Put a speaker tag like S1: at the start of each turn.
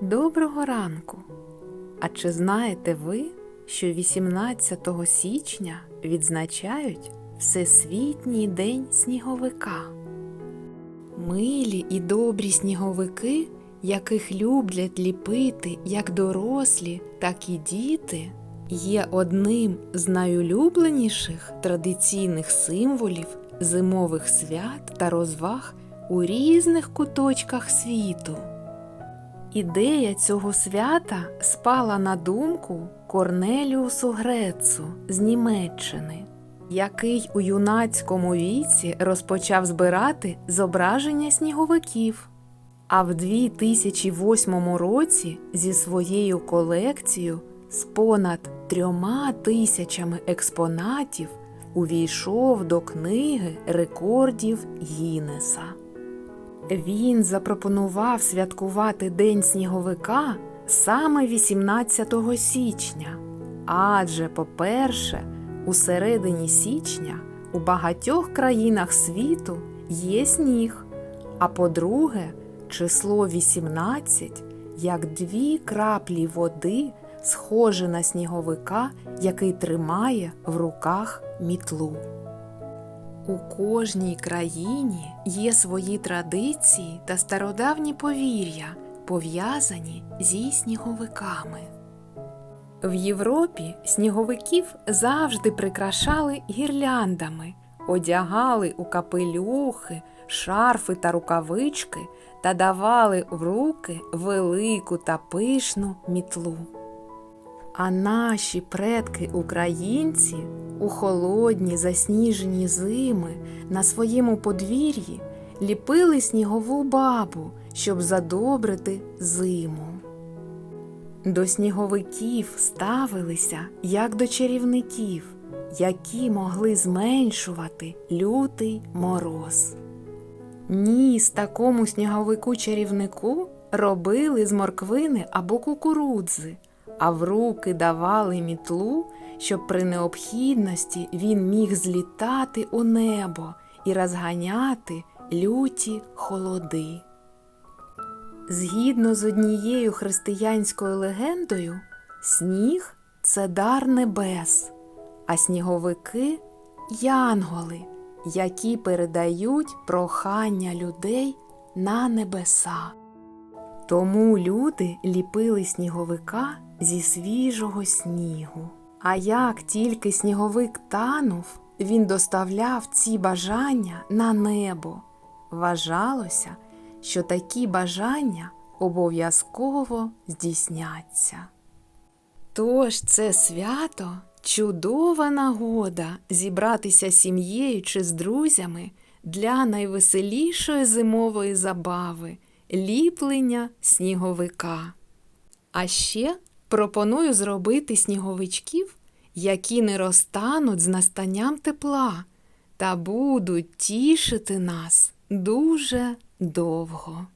S1: Доброго ранку! А чи знаєте ви, що 18 січня відзначають Всесвітній день сніговика? Милі і добрі сніговики, яких люблять ліпити як дорослі, так і діти, є одним з найулюбленіших традиційних символів зимових свят та розваг у різних куточках світу. Ідея цього свята спала на думку Корнеліусу Грецу з Німеччини, який у юнацькому віці розпочав збирати зображення сніговиків. А в 2008 році зі своєю колекцією з понад трьома тисячами експонатів увійшов до книги рекордів Гіннеса. Він запропонував святкувати День сніговика саме 18 січня, адже, по-перше, у середині січня у багатьох країнах світу є сніг, а по-друге, число 18 як дві краплі води схоже на сніговика, який тримає в руках мітлу. У кожній країні є свої традиції та стародавні повір'я, пов'язані зі сніговиками. В Європі сніговиків завжди прикрашали гірляндами, одягали у капелюхи, шарфи та рукавички та давали в руки велику та пишну мітлу. А наші предки українці у холодні засніжені зими на своєму подвір'ї ліпили снігову бабу, щоб задобрити зиму. До сніговиків ставилися як до чарівників, які могли зменшувати лютий мороз. Ніс такому сніговику чарівнику робили з морквини або кукурудзи, а в руки давали мітлу, щоб при необхідності він міг злітати у небо і розганяти люті холоди. Згідно з однією християнською легендою, сніг це дар небес, а сніговики янголи, які передають прохання людей на небеса. Тому люди ліпили сніговика зі свіжого снігу. А як тільки сніговик танув, він доставляв ці бажання на небо. Вважалося, що такі бажання обов'язково здійсняться. Тож це свято чудова нагода зібратися сім'єю чи з друзями для найвеселішої зимової забави ліплення сніговика. А ще пропоную зробити сніговичків, які не розтануть з настанням тепла та будуть тішити нас дуже довго.